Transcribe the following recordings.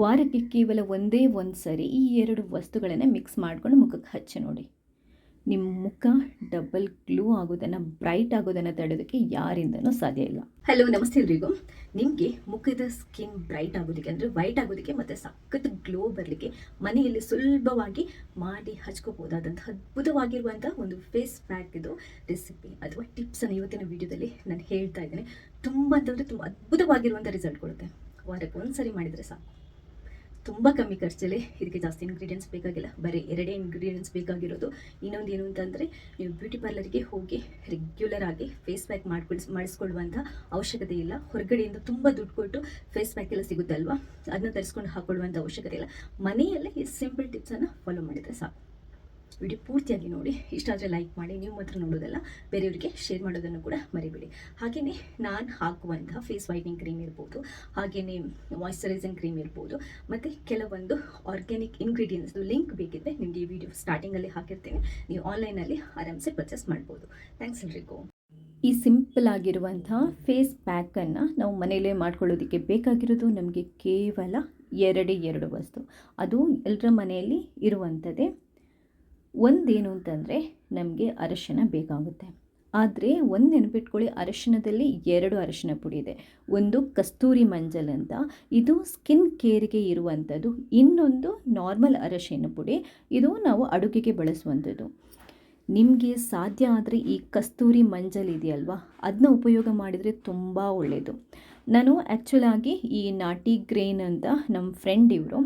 ವಾರಕ್ಕೆ ಕೇವಲ ಒಂದೇ ಒಂದು ಸರಿ ಈ ಎರಡು ವಸ್ತುಗಳನ್ನು ಮಿಕ್ಸ್ ಮಾಡ್ಕೊಂಡು ಮುಖಕ್ಕೆ ಹಚ್ಚಿ ನೋಡಿ. ನಿಮ್ಮ ಮುಖ ಡಬಲ್ ಗ್ಲೂ ಆಗೋದನ್ನು ಬ್ರೈಟ್ ಆಗೋದನ್ನು ತಡೆಯೋದಕ್ಕೆ ಯಾರಿಂದನೂ ಸಾಧ್ಯ ಇಲ್ಲ. ಹಲೋ ನಮಸ್ತೆ ಎಲ್ರಿಗೂ. ನಿಮಗೆ ಮುಖದ ಸ್ಕಿನ್ ಬ್ರೈಟ್ ಆಗೋದಕ್ಕೆ ಅಂದರೆ ವೈಟ್ ಆಗೋದಕ್ಕೆ ಮತ್ತು ಸಖತ್ ಗ್ಲೋ ಬರಲಿಕ್ಕೆ ಮನೆಯಲ್ಲಿ ಸುಲಭವಾಗಿ ಮಾಡಿ ಹಚ್ಕೋಬೋದಾದಂಥ ಅದ್ಭುತವಾಗಿರುವಂಥ ಒಂದು ಫೇಸ್ ಪ್ಯಾಕ್ ಇದು ರೆಸಿಪಿ ಅಥವಾ ಟಿಪ್ಸನ್ನು ಇವತ್ತಿನ ವಿಡಿಯೋದಲ್ಲಿ ನಾನು ಹೇಳ್ತಾ ಇದ್ದೇನೆ. ತುಂಬ ಅಂತಂದರೆ ತುಂಬ ಅದ್ಭುತವಾಗಿರುವಂಥ ರಿಸಲ್ಟ್ ಕೊಡುತ್ತೆ. ವಾರಕ್ಕೆ ಒಂದು ಸರಿ ಮಾಡಿದರೆ ಸಾಕು. ತುಂಬ ಕಮ್ಮಿ ಖರ್ಚಲ್ಲಿ ಇದಕ್ಕೆ ಜಾಸ್ತಿ ಇಂಗ್ರೀಡಿಯೆಂಟ್ಸ್ ಬೇಕಾಗಿಲ್ಲ. ಬರೀ ಎರಡೇ ಇಂಗ್ರೀಡಿಯೆಂಟ್ಸ್ ಬೇಕಾಗಿರೋದು. ಇನ್ನೊಂದು ಏನು ಅಂತಂದರೆ, ನೀವು ಬ್ಯೂಟಿ ಪಾರ್ಲರ್ಗೆ ಹೋಗಿ ರೆಗ್ಯುಲರ್ ಆಗಿ ಫೇಸ್ ಪ್ಯಾಕ್ ಮಾಡ್ಕೊಳ್ಸ್ ಮಾಡಿಸ್ಕೊಳ್ಳುವಂಥ ಅವಶ್ಯಕತೆ ಇಲ್ಲ. ಹೊರಗಡೆಯಿಂದ ತುಂಬ ದುಡ್ಡು ಕೊಟ್ಟು ಫೇಸ್ ಪ್ಯಾಕ್ ಎಲ್ಲ ಸಿಗುತ್ತೆ ಅದನ್ನ ತರಿಸ್ಕೊಂಡು ಹಾಕೊಳ್ಳುವಂಥ ಅವಶ್ಯಕತೆ ಇಲ್ಲ. ಮನೆಯಲ್ಲೇ ಈ ಸಿಂಪಲ್ ಟಿಪ್ಸನ್ನು ಫಾಲೋ ಮಾಡಿದರೆ ಸಾಕು. ವಿಡಿಯೋ ಪೂರ್ತಿಯಾಗಿ ನೋಡಿ. ಇಷ್ಟ ಆದರೆ ಲೈಕ್ ಮಾಡಿ, ನೀವು ಮಾತ್ರ ನೋಡೋದಲ್ಲ, ಬೇರೆಯವರಿಗೆ ಶೇರ್ ಮಾಡೋದನ್ನು ಕೂಡ ಮರಿಬೇಡಿ. ಹಾಗೆಯೇ ನಾನು ಹಾಕುವಂತಹ ಫೇಸ್ ವೈಟ್ನಿಂಗ್ ಕ್ರೀಮ್ ಇರ್ಬೋದು ಹಾಗೆಯೇ ಮಾಯಿಶ್ಚರೈಸಿಂಗ್ ಕ್ರೀಮ್ ಇರ್ಬೋದು, ಮತ್ತು ಕೆಲವೊಂದು ಆರ್ಗ್ಯಾನಿಕ್ ಇಂಗ್ರೀಡಿಯೆಂಟ್ಸ್ದು ಲಿಂಕ್ ಬೇಕಿದ್ದರೆ ನಿಮಗೆ ಈ ವಿಡಿಯೋ ಸ್ಟಾರ್ಟಿಂಗಲ್ಲಿ ಹಾಕಿರ್ತೀನಿ. ನೀವು ಆನ್ಲೈನಲ್ಲಿ ಆರಾಮ್ಸೆ ಪರ್ಚೇಸ್ ಮಾಡ್ಬೋದು. ಥ್ಯಾಂಕ್ಸ್ ಎಲ್ರಿಗೂ. ಈ ಸಿಂಪಲ್ ಆಗಿರುವಂತಹ ಫೇಸ್ ಪ್ಯಾಕನ್ನು ನಾವು ಮನೆಯಲ್ಲೇ ಮಾಡ್ಕೊಳ್ಳೋದಕ್ಕೆ ಬೇಕಾಗಿರೋದು ನಮಗೆ ಕೇವಲ ಎರಡೇ ಎರಡು ವಸ್ತು. ಅದು ಎಲ್ಲರ ಮನೆಯಲ್ಲಿ ಇರುವಂಥದ್ದೇ ಒಂದೇನು ಅಂತಂದರೆ ನಮಗೆ ಅರಶಿನ ಬೇಕಾಗುತ್ತೆ. ಆದರೆ ಒಂದು ನೆನಪಿಟ್ಕೊಳ್ಳಿ, ಅರಶಿನದಲ್ಲಿ ಎರಡು ಅರಶಿನ ಪುಡಿ ಇದೆ. ಒಂದು ಕಸ್ತೂರಿ ಮಂಜಲ್ ಅಂತ. ಇದು ಸ್ಕಿನ್ ಕೇರ್ಗೆ ಇರುವಂಥದ್ದು ಇನ್ನೊಂದು ನಾರ್ಮಲ್ ಅರಶಿನ ಪುಡಿ. ಇದು ನಾವು ಅಡುಗೆಗೆ ಬಳಸುವಂಥದ್ದು ನಿಮಗೆ ಸಾಧ್ಯ ಆದರೆ ಈ ಕಸ್ತೂರಿ ಮಂಜಲ್ ಇದೆಯಲ್ವಾ? ಅದನ್ನ ಉಪಯೋಗ ಮಾಡಿದರೆ ತುಂಬ ಒಳ್ಳೆಯದು ನಾನು ಆ್ಯಕ್ಚುಲಾಗಿ ಈ ನಾಟಿ ಗ್ರೇನ್ ಅಂತ ನಮ್ಮ ಫ್ರೆಂಡ್ ಇವರು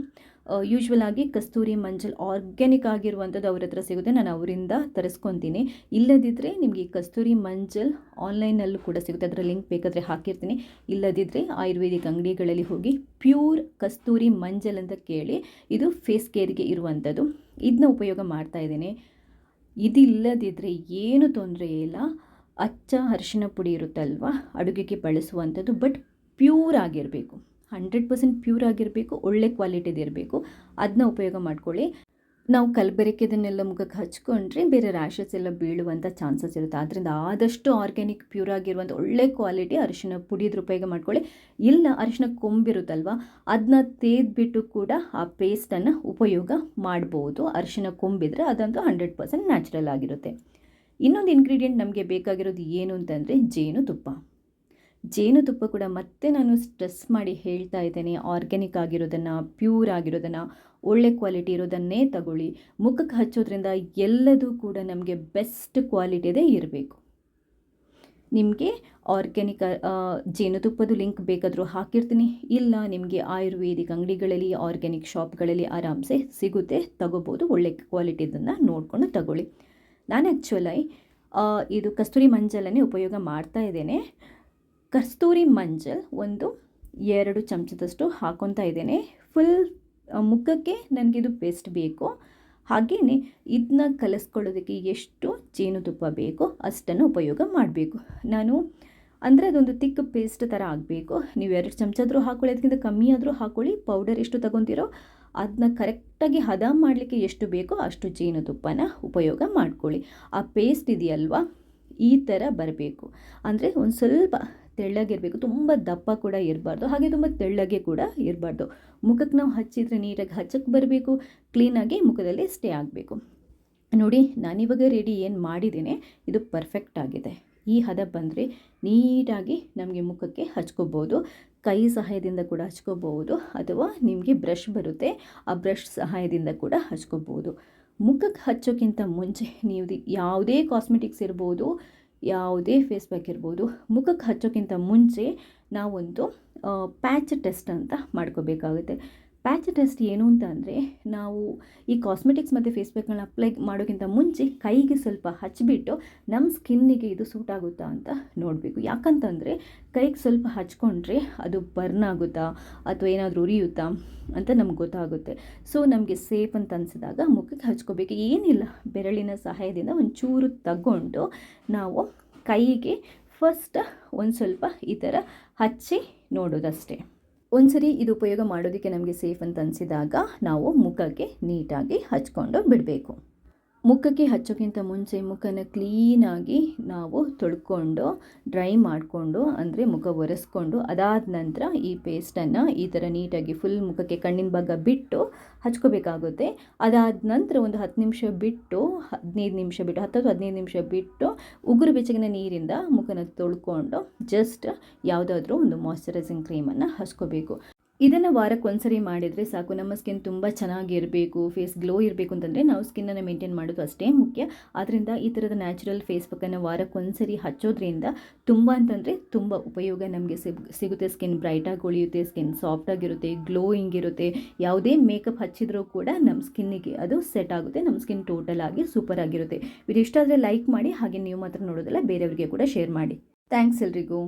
ಯೂಶ್ವಲ್ ಆಗಿ ಕಸ್ತೂರಿ ಮಂಜಲ್ ಆರ್ಗ್ಯಾನಿಕ್ ಆಗಿರುವಂಥದ್ದು ಅವ್ರ ಹತ್ರ ಸಿಗುತ್ತೆ. ನಾನು ಅವರಿಂದ ತರಿಸ್ಕೊತೀನಿ. ಇಲ್ಲದಿದ್ದರೆ ನಿಮಗೆ ಕಸ್ತೂರಿ ಮಂಜಲ್ ಆನ್ಲೈನಲ್ಲೂ ಕೂಡ ಸಿಗುತ್ತೆ. ಅದರ ಲಿಂಕ್ ಬೇಕಾದರೆ ಹಾಕಿರ್ತೀನಿ. ಇಲ್ಲದಿದ್ದರೆ ಆಯುರ್ವೇದಿಕ್ ಅಂಗಡಿಗಳಲ್ಲಿ ಹೋಗಿ ಪ್ಯೂರ್ ಕಸ್ತೂರಿ ಮಂಜಲ್ ಅಂತ ಕೇಳಿ ಇದು ಫೇಸ್ ಕೇರ್ಗೆ ಇರುವಂಥದ್ದು. ಇದನ್ನ ಉಪಯೋಗ ಮಾಡ್ತಾ ಇದ್ದೀನಿ. ಇದಿಲ್ಲದಿದ್ದರೆ ಏನು ತೊಂದರೆ ಇಲ್ಲ. ಅಚ್ಚ ಅರಿಶಿನ ಪುಡಿ ಇರುತ್ತಲ್ವ? ಅಡುಗೆಗೆ ಬಳಸುವಂಥದ್ದು ಬಟ್ ಪ್ಯೂರ್ ಆಗಿರಬೇಕು. ಹಂಡ್ರೆಡ್ ಪರ್ಸೆಂಟ್ ಪ್ಯೂರ್ ಆಗಿರಬೇಕು, ಒಳ್ಳೆ ಕ್ವಾಲಿಟಿದು ಇರಬೇಕು. ಅದನ್ನ ಉಪಯೋಗ ಮಾಡ್ಕೊಳ್ಳಿ. ನಾವು ಕಲಬೆರಕೆದನ್ನೆಲ್ಲ ಮುಖಕ್ಕೆ ಹಚ್ಕೊಂಡ್ರೆ ಬೇರೆ ರ್ಯಾಷಸ್ ಎಲ್ಲ ಬೀಳುವಂಥ ಚಾನ್ಸಸ್ ಇರುತ್ತೆ. ಆದ್ದರಿಂದ ಆದಷ್ಟು ಆರ್ಗ್ಯಾನಿಕ್ ಪ್ಯೂರ್ ಆಗಿರುವಂಥ ಒಳ್ಳೆ ಕ್ವಾಲಿಟಿ ಅರಿಶಿನ ಪುಡಿದ್ರ ಉಪಯೋಗ ಮಾಡ್ಕೊಳ್ಳಿ. ಇಲ್ಲ ಅರಿಶಿನ ಕೊಂಬಿರುತ್ತಲ್ವ ಅದನ್ನ ತೆಗೆದ್ಬಿಟ್ಟು ಕೂಡ ಆ ಪೇಸ್ಟನ್ನು ಉಪಯೋಗ ಮಾಡ್ಬೋದು. ಅರಿಶಿನ ಕೊಂಬಿದ್ರೆ ಅದಂತೂ ಹಂಡ್ರೆಡ್ ಪರ್ಸೆಂಟ್ ನ್ಯಾಚುರಲ್ ಆಗಿರುತ್ತೆ. ಇನ್ನೊಂದು ಇನ್ಗ್ರೀಡಿಯೆಂಟ್ ನಮಗೆ ಬೇಕಾಗಿರೋದು ಏನು ಅಂತಂದರೆ ಜೇನುತುಪ್ಪ ಜೇನುತುಪ್ಪ ಕೂಡ ಮತ್ತೆ ನಾನು ಸ್ಟ್ರೆಸ್ ಮಾಡಿ ಹೇಳ್ತಾ ಇದ್ದೇನೆ. ಆರ್ಗ್ಯಾನಿಕ್ ಆಗಿರೋದನ್ನು ಪ್ಯೂರ್ ಆಗಿರೋದನ್ನು, ಒಳ್ಳೆ ಕ್ವಾಲಿಟಿ ಇರೋದನ್ನೇ ತಗೊಳ್ಳಿ. ಮುಖಕ್ಕೆ ಹಚ್ಚೋದ್ರಿಂದ ಎಲ್ಲದೂ ಕೂಡ ನಮಗೆ ಬೆಸ್ಟ್ ಕ್ವಾಲಿಟಿದೇ ಇರಬೇಕು. ನಿಮಗೆ ಆರ್ಗ್ಯಾನಿಕ್ ಜೇನುತುಪ್ಪದ ಲಿಂಕ್ ಬೇಕಾದರೂ ಹಾಕಿರ್ತೀನಿ. ಇಲ್ಲ ನಿಮಗೆ ಆಯುರ್ವೇದಿಕ್ ಅಂಗಡಿಗಳಲ್ಲಿ ಆರ್ಗ್ಯಾನಿಕ್ ಶಾಪ್ಗಳಲ್ಲಿ ಆರಾಮ್ಸೆ ಸಿಗುತ್ತೆ. ತಗೋಬೋದು, ಒಳ್ಳೆ ಕ್ವಾಲಿಟಿದನ್ನು ನೋಡಿಕೊಂಡು ತಗೊಳ್ಳಿ. ನಾನು ಆ್ಯಕ್ಚುಲಾಗಿ ಇದು ಕಸ್ತೂರಿ ಮಂಜಲನ್ನೇ ಉಪಯೋಗ ಮಾಡ್ತಾ ಇದ್ದೇನೆ. ಕಸ್ತೂರಿ ಮಂಜಲ್ ಒಂದು ಎರಡು ಚಮಚದಷ್ಟು ಹಾಕೊತಾ ಇದ್ದೇನೆ. ಫುಲ್ ಮುಖಕ್ಕೆ ನನಗಿದು ಪೇಸ್ಟ್ ಬೇಕು. ಹಾಗೆಯೇ ಇದನ್ನ ಕಲಿಸ್ಕೊಳ್ಳೋದಕ್ಕೆ ಎಷ್ಟು ಜೇನುತುಪ್ಪ ಬೇಕೋ ಅಷ್ಟನ್ನು ಉಪಯೋಗ ಮಾಡಬೇಕು. ನಾನು ಅಂದರೆ ಅದೊಂದು ತಿಕ್ ಪೇಸ್ಟ್ ಥರ ಆಗಬೇಕು. ನೀವು ಎರಡು ಚಮಚಾದರೂ ಹಾಕೊಳ್ಳಿ, ಅದಕ್ಕಿಂತ ಕಮ್ಮಿ ಆದರೂ ಹಾಕೊಳ್ಳಿ. ಪೌಡರ್ ಎಷ್ಟು ತಗೊತೀರೋ ಅದನ್ನ ಕರೆಕ್ಟಾಗಿ ಹದ ಮಾಡಲಿಕ್ಕೆ ಎಷ್ಟು ಬೇಕೋ ಅಷ್ಟು ಜೇನುತುಪ್ಪನ ಉಪಯೋಗ ಮಾಡ್ಕೊಳ್ಳಿ. ಆ ಪೇಸ್ಟ್ ಇದೆಯಲ್ವಾ? ಈ ಥರ ಬರಬೇಕು. ಅಂದರೆ ಒಂದು ಸ್ವಲ್ಪ ತೆಳ್ಳಗಿರಬೇಕು. ತುಂಬ ದಪ್ಪ ಕೂಡ ಇರಬಾರ್ದು. ಹಾಗೆ ತುಂಬ ತೆಳ್ಳಗೆ ಕೂಡ ಇರಬಾರ್ದು. ಮುಖಕ್ಕೆ ನಾವು ಹಚ್ಚಿದರೆ ನೀರಾಗಿ ಹಚ್ಚಕ್ಕೆ ಬರಬೇಕು. ಕ್ಲೀನಾಗಿ ಮುಖದಲ್ಲಿ ಸ್ಟೇ ಆಗಬೇಕು. ನೋಡಿ, ನಾನಿವಾಗ ರೆಡಿ ಏನು ಮಾಡಿದ್ದೀನಿ, ಇದು ಪರ್ಫೆಕ್ಟ್ ಆಗಿದೆ. ಈ ಹದ ಬಂದರೆ ನೀಟಾಗಿ ನಮಗೆ ಮುಖಕ್ಕೆ ಹಚ್ಕೋಬೋದು. ಕೈ ಸಹಾಯದಿಂದ ಕೂಡ ಹಚ್ಕೋಬಹುದು ಅಥವಾ ನಿಮಗೆ ಬ್ರಷ್ ಬರುತ್ತೆ, ಆ ಬ್ರಷ್ ಸಹಾಯದಿಂದ ಕೂಡ ಹಚ್ಕೋಬೋದು. ಮುಖಕ್ಕೆ ಹಚ್ಚೋಕ್ಕಿಂತ ಮುಂಚೆ ನೀವು ಯಾವುದೇ ಕಾಸ್ಮೆಟಿಕ್ಸ್ ಇರ್ಬೋದು ಯಾವುದೇ ಫೇಸ್ ಪ್ಯಾಕ್ ಇರ್ಬೋದು ಮುಖಕ್ಕೆ ಹಚ್ಚೋಕ್ಕಿಂತ ಮುಂಚೆ ನಾವೊಂದು ಪ್ಯಾಚ್ ಟೆಸ್ಟ್ ಅಂತ ಮಾಡ್ಕೋಬೇಕಾಗುತ್ತೆ. ಪ್ಯಾಚ್ ಟೆಸ್ಟ್ ಏನು ಅಂತ ಅಂದರೆ ನಾವು ಈ ಕಾಸ್ಮೆಟಿಕ್ಸ್ ಮತ್ತು ಫೇಸ್ ಪ್ಯಾಕ್ಗಳನ್ನ ಅಪ್ಲೈ ಮಾಡೋಕ್ಕಿಂತ ಮುಂಚೆ ಕೈಗೆ ಸ್ವಲ್ಪ ಹಚ್ಚಿಬಿಟ್ಟು ನಮ್ಮ ಸ್ಕಿನ್ನಿಗೆ ಇದು ಸೂಟ್ ಆಗುತ್ತಾ ಅಂತ ನೋಡಬೇಕು. ಯಾಕಂತಂದರೆ ಕೈಗೆ ಸ್ವಲ್ಪ ಹಚ್ಕೊಂಡ್ರೆ ಅದು ಬರ್ನ್ ಆಗುತ್ತಾ ಅಥವಾ ಏನಾದರೂ ಉರಿಯುತ್ತಾ ಅಂತ ನಮ್ಗೆ ಗೊತ್ತಾಗುತ್ತೆ. ಸೊ ನಮಗೆ ಸೇಫ್ ಅಂತ ಅನಿಸಿದಾಗ ಮುಖಕ್ಕೆ ಹಚ್ಕೋಬೇಕು. ಏನಿಲ್ಲ, ಬೆರಳಿನ ಸಹಾಯದಿಂದ ಒಂಚೂರು ತಗೊಂಡು ನಾವು ಕೈಗೆ ಫಸ್ಟ್ ಒಂದು ಸ್ವಲ್ಪ ಈ ಥರ ಹಚ್ಚಿ ನೋಡೋದಷ್ಟೇ. ಒಂದ್ಸರಿ ಇದು ಉಪಯೋಗ ಮಾಡೋದಕ್ಕೆ ನಮಗೆ ಸೇಫ್ ಅಂತ ಅನಿಸಿದಾಗ ನಾವು ಮುಖಕ್ಕೆ ನೀಟಾಗಿ ಹಚ್ಕೊಂಡು ಬಿಡಬೇಕು. ಮುಖಕ್ಕೆ ಹಚ್ಚೋಕ್ಕಿಂತ ಮುಂಚೆ ಮುಖನ ಕ್ಲೀನಾಗಿ ನಾವು ತೊಳ್ಕೊಂಡು ಡ್ರೈ ಮಾಡಿಕೊಂಡು, ಅಂದರೆ ಮುಖ ಒರೆಸ್ಕೊಂಡು, ಅದಾದ ನಂತರ ಈ ಪೇಸ್ಟನ್ನು ಈ ಥರ ನೀಟಾಗಿ ಫುಲ್ ಮುಖಕ್ಕೆ ಕಣ್ಣಿನ ಭಾಗ ಬಿಟ್ಟು ಹಚ್ಕೋಬೇಕಾಗುತ್ತೆ. ಅದಾದ ನಂತರ ಒಂದು ಹತ್ತು ನಿಮಿಷ ಬಿಟ್ಟು, ಹದಿನೈದು ನಿಮಿಷ ಬಿಟ್ಟು, ಹತ್ತತ್ತು ಹದಿನೈದು ನಿಮಿಷ ಬಿಟ್ಟು ಉಗುರು ಬೆಚ್ಚಗಿನ ನೀರಿಂದ ಮುಖನ ತೊಳ್ಕೊಂಡು ಜಸ್ಟ್ ಯಾವುದಾದ್ರೂ ಒಂದು ಮಾಯಿಶ್ಚರೈಸಿಂಗ್ ಕ್ರೀಮನ್ನು ಹಚ್ಕೋಬೇಕು. ಇದನ್ನು ವಾರಕ್ಕೆ ಒಂದ್ಸರಿ ಮಾಡಿದರೆ ಸಾಕು. ನಮ್ಮ ಸ್ಕಿನ್ ತುಂಬ ಚೆನ್ನಾಗಿರಬೇಕು ಫೇಸ್ ಗ್ಲೋ ಇರಬೇಕು ಅಂತಂದರೆ ನಾವು ಸ್ಕಿನ್ನನ್ನು ಮೇಂಟೈನ್ ಮಾಡೋದು ಅಷ್ಟೇ ಮುಖ್ಯ. ಆದ್ದರಿಂದ ಈ ಥರದ ನ್ಯಾಚುರಲ್ ಫೇಸ್ ಪಕ್ಕನ್ನು ವಾರಕ್ಕೆ ಒಂದ್ಸರಿ ಹಚ್ಚೋದ್ರಿಂದ ತುಂಬ ಅಂತಂದರೆ ತುಂಬ ಉಪಯೋಗ ನಮಗೆ ಸಿಗುತ್ತೆ. ಸ್ಕಿನ್ ಬ್ರೈಟಾಗಿ ಉಳಿಯುತ್ತೆ ಸ್ಕಿನ್ ಸಾಫ್ಟಾಗಿರುತ್ತೆ ಗ್ಲೋಯಿಂಗ್ ಇರುತ್ತೆ. ಯಾವುದೇ ಮೇಕಪ್ ಹಚ್ಚಿದ್ರೂ ಕೂಡ ನಮ್ಮ ಸ್ಕಿನ್ನಿಗೆ ಅದು ಸೆಟ್ ಆಗುತ್ತೆ. ನಮ್ಮ ಸ್ಕಿನ್ ಟೋಟಲ್ ಆಗಿ ಸೂಪರ್ ಆಗಿರುತ್ತೆ. ಇದು ಇಷ್ಟ ಆದರೆ ಲೈಕ್ ಮಾಡಿ, ಹಾಗೆ ನೀವು ಮಾತ್ರ ನೋಡೋದಲ್ಲ, ಬೇರೆಯವರಿಗೆ ಕೂಡ ಶೇರ್ ಮಾಡಿ. ಥ್ಯಾಂಕ್ಸ್ ಎಲ್ರಿಗೂ.